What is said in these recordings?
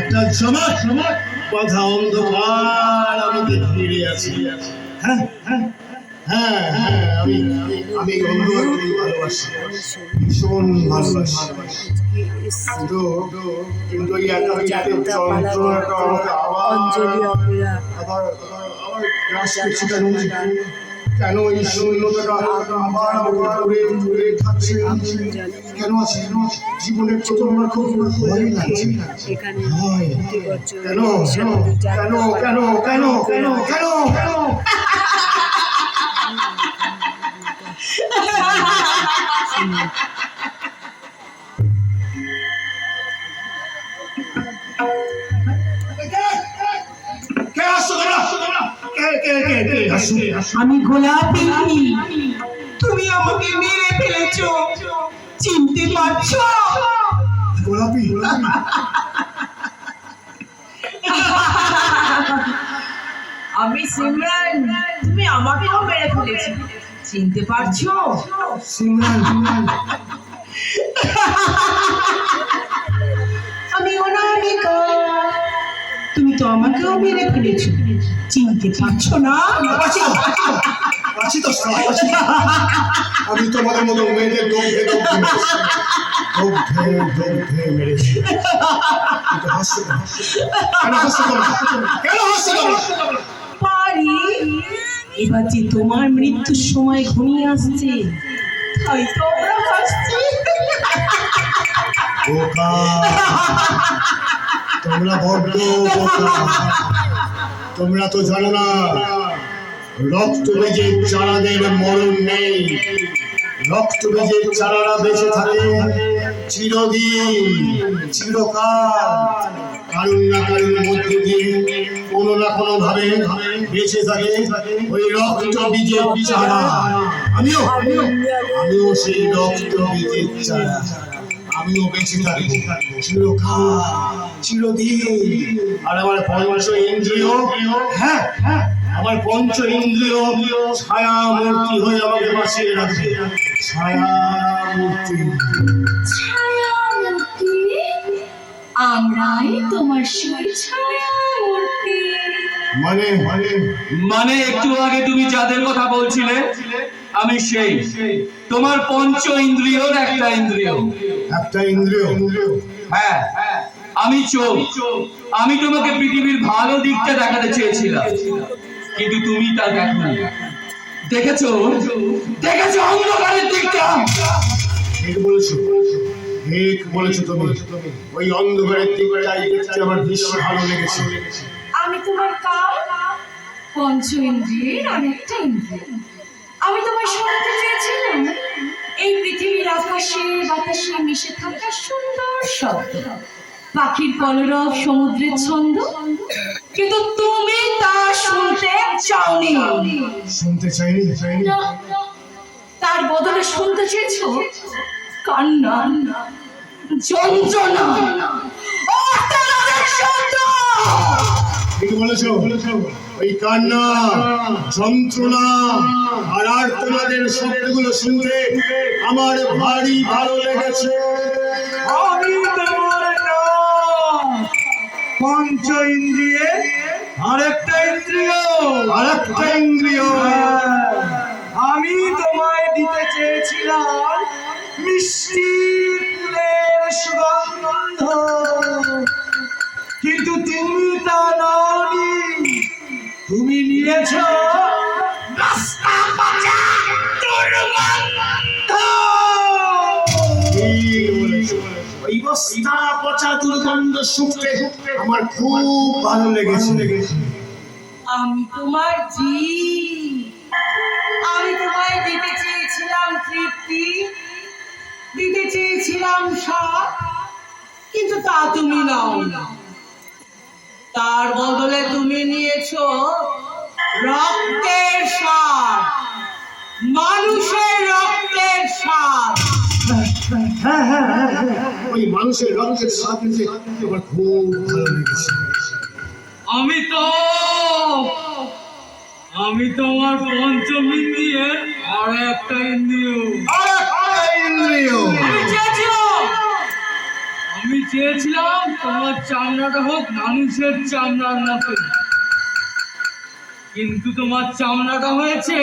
একটা জমাট বাধা অন্ধকার আমাকে ঘিরে আছে। হ্যাঁ হ্যাঁ হ্যাঁ হ্যাঁ আমি আমি অন্ধকারকে ভালোবাসি। ভীষণ ভালোবাসি। কিন্তু কিন্তু এই একা যন্ত্রণাটা আমাকে আবার আবার আবার গ্রাস করছে কেন কেন এই শূন্যতাটা আবার ঘুরে ঘুরে থাকছে কেন আছে জীবনের আমার খুব ভয় বছর কেন কেন? কেন? কেন? কেন? কেন? কেন? আমি গোলাপি। তুমি আমাকে মেরে ফেলেছো। চিনতে পারছ? গোলাপি। আমি সিমরান। তুমি আমাকেও মেরে ফেলেছি। চিনতে পারছ? সিমরান। আমি অনামিকা। তুমি তো আমাকেও মেরে ফেলেছো। চিনতে পারছ না? আছি তো আমি তোমাদের মতো মেয়েদের মেরেছি। হাসছো তোমরা? পারি। এবার যে তোমার মৃত্যুর সময় ঘনিয়ে আসছে তাই তো আমরা হাসছি। তোমরা বড্ড বোকা। তোমরা তো জানো না, রক্ত বেজে চারাদের মরণ নেই। রক্ত বেজে চারারা বেঁচে থাকে চিরদিন, চিরকাল। কারুন না কারুর মধ্যে দিয়ে কোনো না কোনো ভাবে বেঁচে থাকে ওই রক্ত বীজের চারা আমিও আমিও সেই রক্ত বীজের চারা আমিও বেঁচে থাকব, চিরকাল। চিরদিন। আর আমার পঞ্চ ইন্দ্রিয় হ্যাঁ হ্যাঁ আমার পঞ্চ ইন্দ্রিয় ছায়া মূর্তি হয়ে আমাকে বাঁচিয়ে রাখবে। ছায়া মূর্তি আমরাই তোমার মানে মানে? মানে একটু আগে তুমি যাদের কথা বলছিলে আমি সেই। তোমার পঞ্চ ইন্দ্রিয়র একটা ইন্দ্রিয়। একটা ইন্দ্রিয়। হ্যাঁ হ্যাঁ। আমি চোখ আমি তোমাকে পৃথিবীর ভালো দিকটা দেখাতে চেয়েছিলাম। কিন্তু তুমি তা দেখো দেখেছ? দেখেছ অন্ধকারের দিকটা? ঠিক বলেছ। ঠিক বলেছ তুমি। ওই অন্ধকারের দিকটাই আমার ভীষণ ভালো লেগেছে। আমি তোমার কাল পঞ্চ ইন্দ্রিয়ের আরেকটা ইন্দ্রিয়। আমি তোমার শোনাতে চেয়েছিলাম। এই পৃথিবীর আকাশে বাতাসে মিশে থাকা সুন্দর শব্দ। পাখির কলরব সমুদ্রের ছন্দ? কিন্তু তুমি তা শুনতে চাওনি। শুনতে চাইনি তার বদলে শুনতে চেয়েছো? কান্না যন্ত্রণা আর্তনাদের শব্দ। ঠিক বলেছ ওই কান্না যন্ত্রণা আর আর তোমাদের শব্দগুলো শুনতে আমার ভারী ভালো লেগেছে। পঞ্চ ইন্দ্রিয়ে, আরেকটা ইন্দ্রিয় আরেকটা ইন্দ্রিয়। আমি তোমায় দিতে চেয়েছিলাম মিষ্টি সুগন্ধ। কিন্তু তুমি তা নওনি। তুমি নিয়েছ বস্তা পচা দুর্গন্ধ শুকতে আমার খুব ভালো লেগেছে। আমি তোমার জি আমি তোমায় দিতে চেয়েছিলাম তৃপ্তি। দিতে চেয়েছিলাম স্বাদ কিন্তু তা তুমি নাও। তার বদলে তুমি নিয়েছো রক্তের স্বাদ মানুষের ওই মানুষের রক্তের স্বাদ নিতে আমার খুব ভালো লেগেছে আমি তো আমি তোমার পঞ্চম ইন্দ্রিয়ে আর একটা ইন্দ্রিয়। ইন্দ্রিয়। আমি চেয়েছিলাম। তোমার চামড়াটা হোক মানুষের চামড়ার মতো কিন্তু তোমার চামড়াটা হয়েছে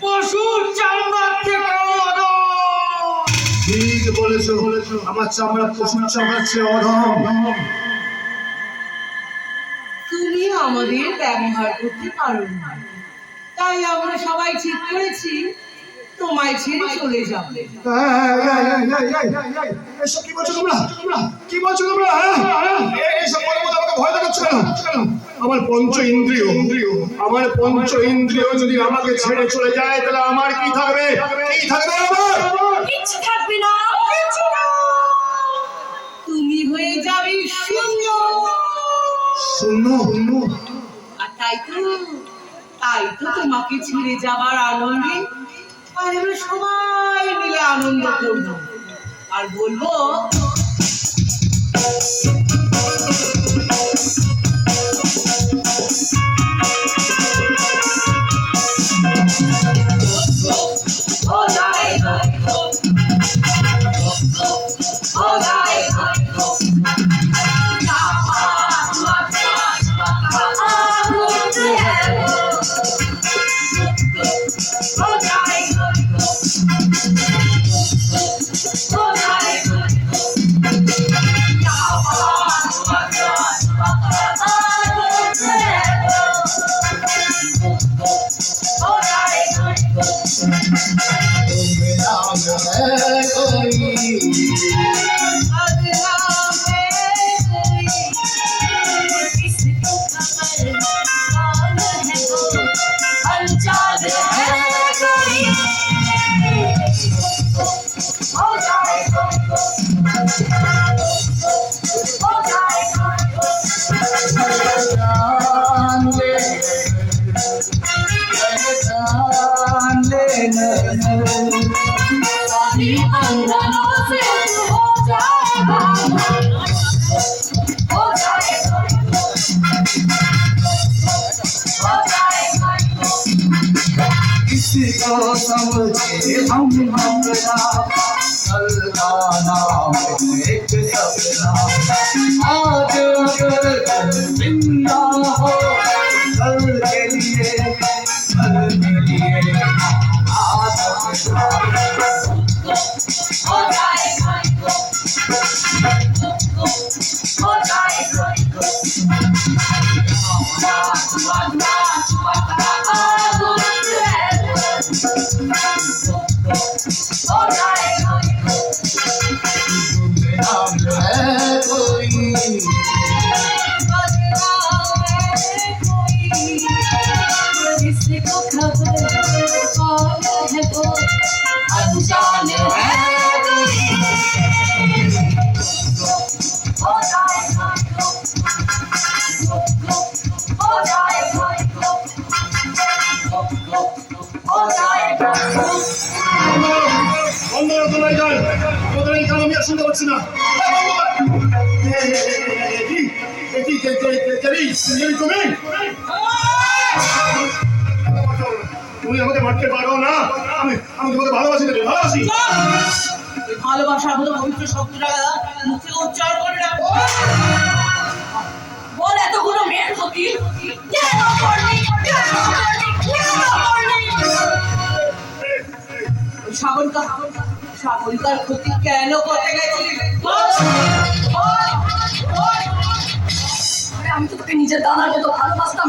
পশুর চামড়ার থেকে। ঠিক বলেছ আমার চামড়া পশুর চামড়ার চেয়ে অধম। তুমি আমাদের ব্যবহার করতে পারো না। তাই আমরা সবাই ঠিক করেছি তোমায় ছেড়ে চলে যাব। এই, এই, এই, এসব কি বলছো তোমরা? কি বলছো তোমরা? হ্যাঁ? এই- এইসব বলার মধ্যে আমাকে ভয় দেখাচ্ছ কেন? আমার পঞ্চ ইন্দ্রিয় আমার পঞ্চ ইন্দ্রিয় যদি আমাকে ছেড়ে চলে যায় তাহলে আমার কি থাকবে? কি থাকবে আমার? কিচ্ছু থাকবে না। তুমি হয়ে যাবে শূন্য। শূন্য আর তাই তো তাই তো তোমাকে ছেড়ে যাবার আনন্দে আর আমরা সবাই মিলে আনন্দ করব। আর বলব बदनाम किसको समझे हम कल का नाम एक सपना आज अगर ज़िंदा हो कल के लिए कल के लिए आज কে- কে- এই, এই তুমি তুমি আমাকে পারো না। আমি আমি ভালোবাসি ভালোবাসি? মতো পবিত্র শব্দটা মুখ উচ্চারণ করে না। বল এতগুলো মেয়ের ক্ষতি। কেন করলি কেন করলি কেন করলি ওই সাগরিকা সাগরিকার ক্ষতি কেন করতে। আরে আমি তো তোকে নিজের দাদার মতো ভালোবাসতাম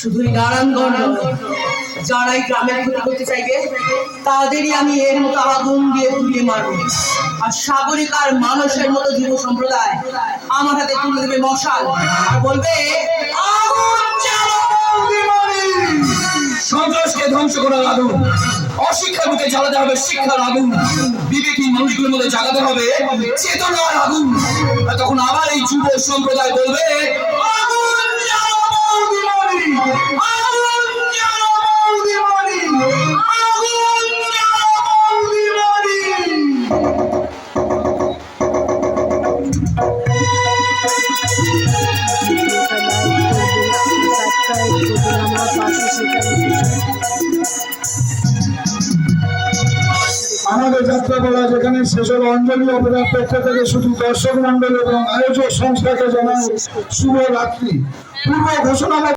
শুধু এই নারায়ণগঞ্জ গ্রামের ক্ষতি করতে চাইবে, তাদেরই আমি এর মতো আগুন দিয়ে পুড়িয়ে মারবো। আর সাগরিক আর মানুষের মতো যুব সম্প্রদায় আমার হাতে তুলে দেবে মশাল। আর বলবে, আগুন জ্বালাও বিমানী!" সন্ত্রাসকে ধ্বংস করার আগুন, অশিক্ষার বুকে জ্বালাতে হবে শিক্ষার আগুন বিবেকহীন মানুষগুলোর মধ্যে জাগাতে হবে চেতনার আগুন। তখন আবার এই যুব সম্প্রদায় বলবে আমাদের যাত্রা বলা যেখানে শেষ অঞ্জলি অপরাধ পক্ষ শুধু দর্শক এবং আয়োজক সংস্থাকে জানাই শুভ রাত্রি। পূর্ব ঘোষণা